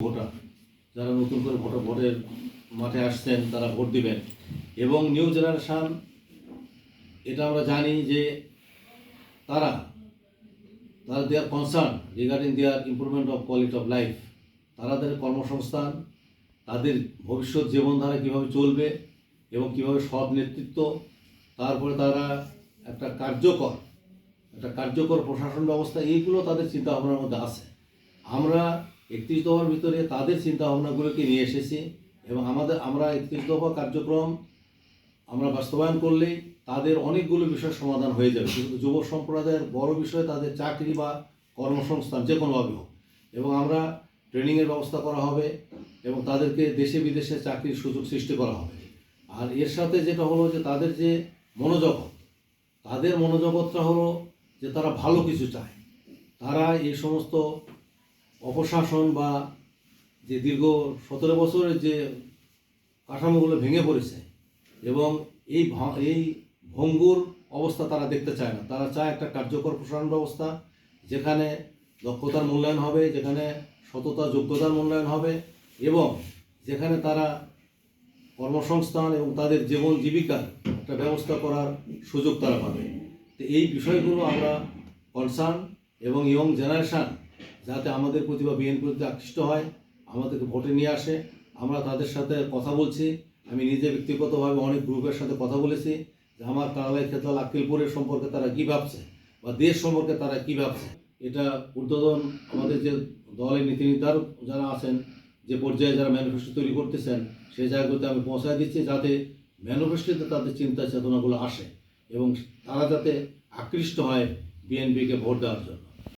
Voter. যারা নতুন করে ভোটার ভোটের মাঠে আসছেন, তারা ভোট দিবেন। এবং নিউ জেনারেশান, এটা আমরা জানি যে তারা তারা their concern regarding their improvement of quality of life তাদের কর্মসংস্থান, তাদের ভবিষ্যৎ জীবনধারা কীভাবে চলবে এবং কীভাবে সৎ নেতৃত্ব, তারপরে তারা একটা কার্যকর একটা কার্যকর প্রশাসন ব্যবস্থা, এইগুলো তাদের চিন্তা ভাবনার মধ্যে আছে। আমরা একত্রিশ দফার ভিতরে তাদের চিন্তা ভাবনাগুলোকে নিয়ে এসেছি এবং আমাদের, আমরা একত্রিশ দফা কার্যক্রম আমরা বাস্তবায়ন করলেই তাদের অনেকগুলো বিষয় সমাধান হয়ে যাবে। কিন্তু যুব সম্প্রদায়ের বড় বিষয় তাদের চাকরি বা কর্মসংস্থান, যে কোনোভাবে হোক। এবং আমরা ট্রেনিংয়ের ব্যবস্থা করা হবে এবং তাদেরকে দেশে বিদেশে চাকরির সুযোগ সৃষ্টি করা হবে। আর এর সাথে যেটা হলো যে তাদের যে মনোজগৎ, তাদের মনোজগৎটা হলো যে তারা ভালো কিছু চায়। তারা এই সমস্ত অপশাসন বা যে দীর্ঘ সতেরো বছরের যে কাঠামোগুলো ভেঙে পড়েছে এবং এই এই ভঙ্গুর অবস্থা তারা দেখতে চায় না। তারা চায় একটা কার্যকর প্রসারণ ব্যবস্থা যেখানে দক্ষতার মূল্যায়ন হবে, যেখানে সততা, যোগ্যতার মূল্যায়ন হবে এবং যেখানে তারা কর্মসংস্থান এবং তাদের জীবন জীবিকার একটা ব্যবস্থা করার সুযোগ তারা পাবে। তো এই বিষয়গুলো আমরা কনসার্ন এবং ইয়ং জেনারেশান যাতে আমাদের প্রতি বা বিএনপির প্রতি আকৃষ্ট হয়, আমাদেরকে ভোটে নিয়ে আসে। আমরা তাদের সাথে কথা বলছি। আমি নিজে ব্যক্তিগতভাবে অনেক গ্রুপের সাথে কথা বলেছি যে আমার কারালাই ক্ষেত্র আক্কেলপুরের সম্পর্কে তারা কী ভাবছে বা দেশ সম্পর্কে তারা কী ভাবছে। এটা ঊর্ধ্বতন আমাদের যে দলের নীতি নির্ধারক যারা আছেন, যে পর্যায়ে যারা ম্যানিফেস্টো তৈরি করতেছেন সেই জায়গাগুলোতে আমি পৌঁছায় দিচ্ছি যাতে ম্যানিফেস্টোতে তাদের চিন্তা চেতনাগুলো আসে এবং তারা যাতে আকৃষ্ট হয় বিএনপিকে ভোট দেওয়ার জন্য।